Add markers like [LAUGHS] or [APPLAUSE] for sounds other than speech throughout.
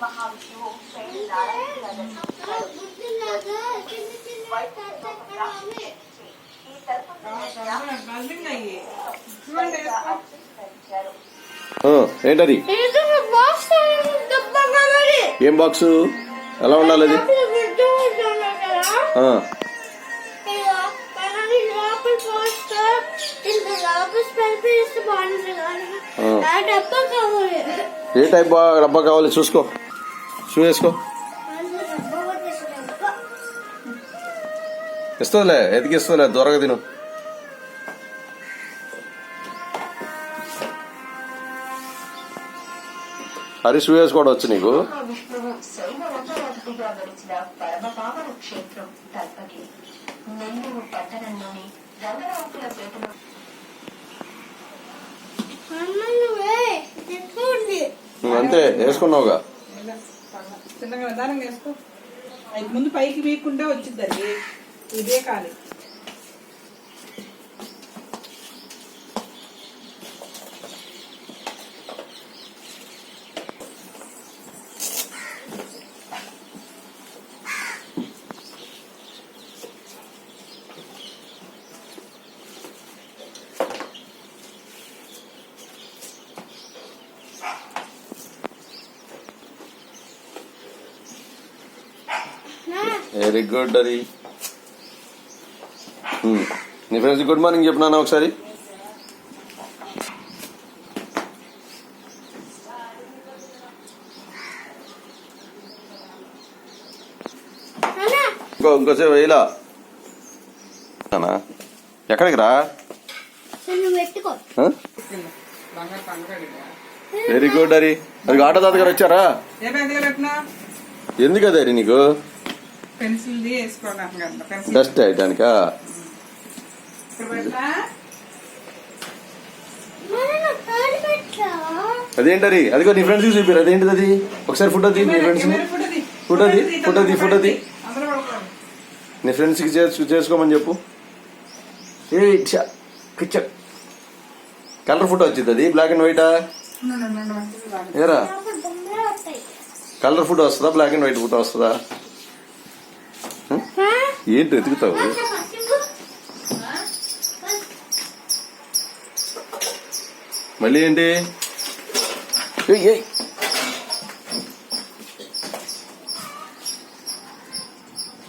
మహావిష్ణువు ఈ ఏంటది? ఏం బాక్స్ ఎలా ఉండాలి అది? ఆ, డబ్బా కావాలి ఏ టైప్ బా- డబ్బా కావాలి చూసుకో. షూ వేసుకో ఇస్తుందిలే ఎదిగిస్తుందిలే దొరక తిను హరి షూ వేసుకోవడం వచ్చు నీకు నువ్వు అంతే వేసుకున్నావుగా చిన్నగా నిదానంగా వేసుకో. అది ముందు పైకి వీక్కుంటే వచ్చిందండి ఇదే కాలి. వెరీ గుడ్ అది. నీ ఫ్రెండ్స్ గుడ్ మార్నింగ్ చెప్పినానా ఒకసారి. ఇంకో ఇంకోసేపు వేయలా? ఎక్కడికి రా? వెరీ గుడ్ హరి అది ఆటో తాత గారు వచ్చారా ఎందుకు అది నీకు? పెన్సిల్ వేసుకోవడానికి అంట పెన్సిల్ డస్ట్ అయ్యటానికా ఇక్కడ పెట్టా మరి నాకు తాడు పెట్టా అదేంటది? అదిగో నీ ఫ్రెండ్స్ చూపిరు. అదేంటిది అది? ఒకసారి ఫోటో తీ నీ ఫ్రెండ్స్ ఫోటో తీ. ఫోటో తీ, ఫోటో తీ. నీ ఫ్రెండ్స్కి చేసు- చేసుకోమని చెప్పు. ఏ కిచ్చ కలర్ ఫోటో వచ్చింది అది? బ్లాక్ అండ్ వైటా. ఏరా? కలర్ ఫోటో వస్తుందా? బ్లాక్ అండ్ వైట్ ఫోటో వస్తుందా? ఏంటి వెతుకుతావు మళ్ళీ ఏంటి?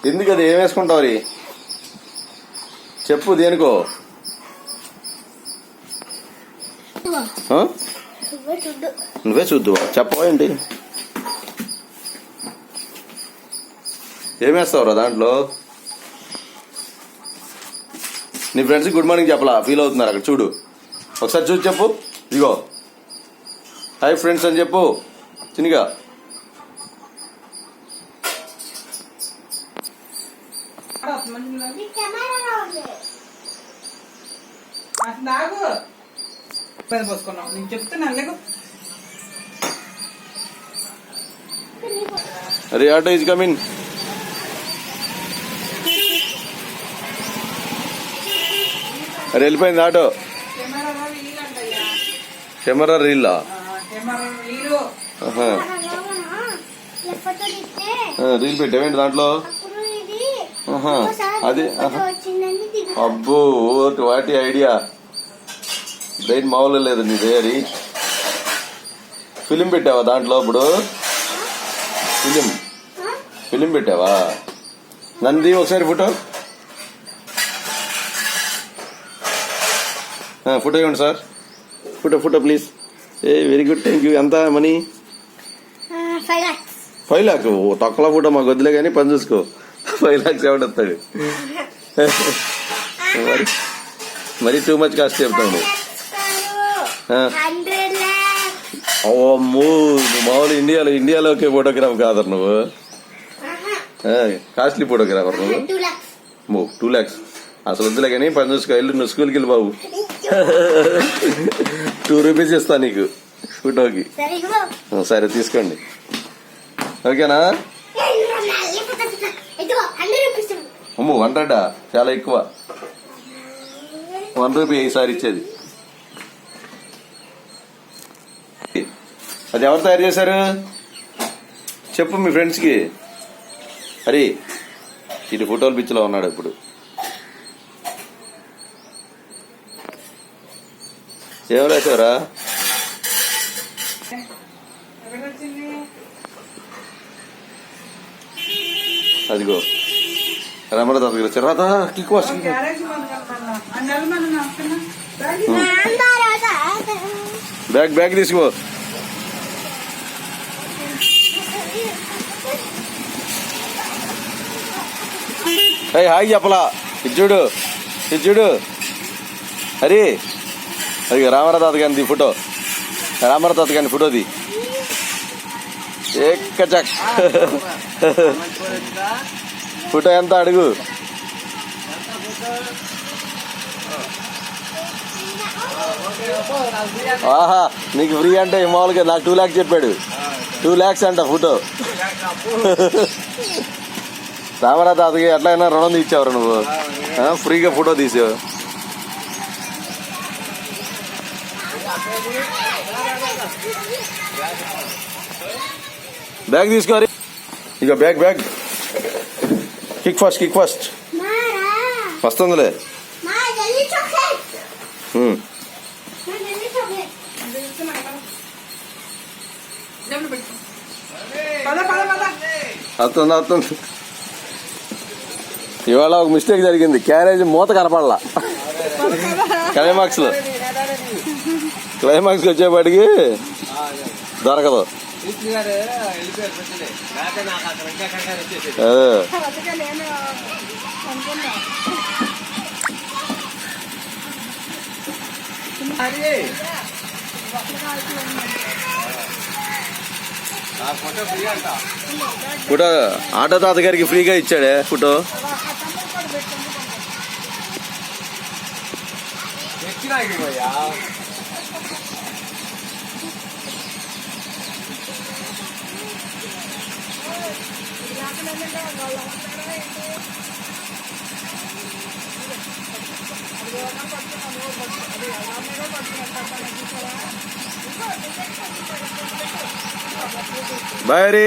ఎందుకు అది ఏం వేసుకుంటావు రీ? చెప్పు దేనికో. నువ్వే చూడు నువ్వే చూద్దువా? చెప్పవా ఏంటి? ఏమేస్తావురా దాంట్లో? నీ ఫ్రెండ్స్కి గుడ్ మార్నింగ్ చెప్పలా ఫీల్ అవుతున్నారు అక్కడ చూడు. ఒకసారి చూసి చెప్పు. ఇదిగో. హాయ్ ఫ్రెండ్స్ అని చెప్పు. చినిగా ఆడ వస్తుంది, మంచిది కాదు. నీ కెమెరా ఉంది అసలు నాగు. పెద్ద పోసుకున్నావు. నేను చెప్తున్నాను లేకు. అరే ఆటో ఇస్ కమింగ్ అరే వెళ్ళిపోయింది ఆటో. కెమెరా రీలా రీల్ పెట్టావేంటి దాంట్లో? అది అబ్బో వాటి ఐడియా. బ్రెయిన్ మామూలు లేదు నీ అది. ఫిలిం పెట్టావా దాంట్లో ఇప్పుడు? ఫిలిం. ఫిలిం పెట్టావా? నంది ఒకసారి ఫోటో. ఫోటో ఇవ్వండి sir. Photo photo please. A very good thank you. ఎంత మనీ? ఫైవ్ లాక్ ఓ తొక్కల ఫోటో మాకు వద్దులే కానీ పని చూసుకో. ఫైవ్ లాక్స్ ఎవడొస్తాడు [LAUGHS] మరి మరి టూ మచ్ కాస్ట్ చెప్తాను. అమ్మో మామూలు ఇండియాలో ఇండియాలోకి ఫోటోగ్రాఫ్ కాదరు నువ్వు. కాస్ట్లీ ఫోటోగ్రాఫర్ నువ్వు. టూ ల్యాక్స్ అసలు వద్దులే కానీ పని చూసుకో వెళ్ళు నువ్వు స్కూల్కి వెళ్ళి బాబు. టూ రూపీస్ ఇస్తా నీకు ఫోటోకి. సరే తీసుకోండి. ఓకేనా. అమ్మో హండ్రెడా? చాలా ఎక్కువ. వన్ రూపీ ఈసారి ఇచ్చేది. అది ఎవరు తయారు చేశారు? చెప్పు మీ ఫ్రెండ్స్కి. హరి ఇటు ఫోటోల పిచ్చిలో ఉన్నాడు ఇప్పుడు. ఏం రాశారా అదిగో. రమణ తాత దగ్గర చిరాత కిక్ వాష్ బ్యాగ్ బ్యాగ్ తీసుకో. హాయ్ చెప్పలా. ఇది చూడు. ఇది చూడు. హరి. అది రామారావు తాత గారి ఫోటో. రామారావు తాత గారి ఫోటోది ఎక్కచక్ ఫోటో ఎంత అడుగు? ఆహా నీకు ఫ్రీ అంటే మామూలుగా నాకు టూ ల్యాక్స్ చెప్పాడు. టూ ల్యాక్స్ అంట ఫోటో. రామారావు అతగా ఎట్లయినా రుణం తీర్చావు నువ్వు. ఫ్రీగా ఫోటో తీసావు. బ్యాగ్ తీసుకోరి ఇక bag bag kick first kick first మారా? వస్తుందిలే. వస్తుంది వస్తుంది ఇవాళ ఒక మిస్టేక్ జరిగింది. క్యారేజ్ మూత కనపడలా. క్లైమాక్స్లో. క్లైమాక్స్ వచ్చేపాటికి దొరకదు. ఫోటో ఆటో తాత గారికి ఫ్రీగా ఇచ్చాడే photo. Bye ray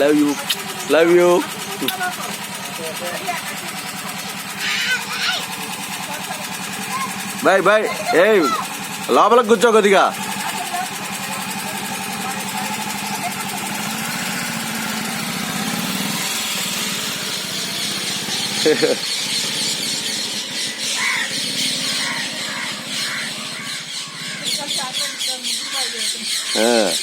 love you love you bye bye ఏ లోపల కూర్చో కొద్దిగా. [LAUGHS] 嗯? [LAUGHS]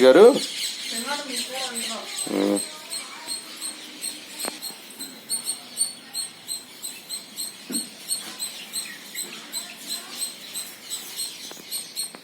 ఆ. గారు.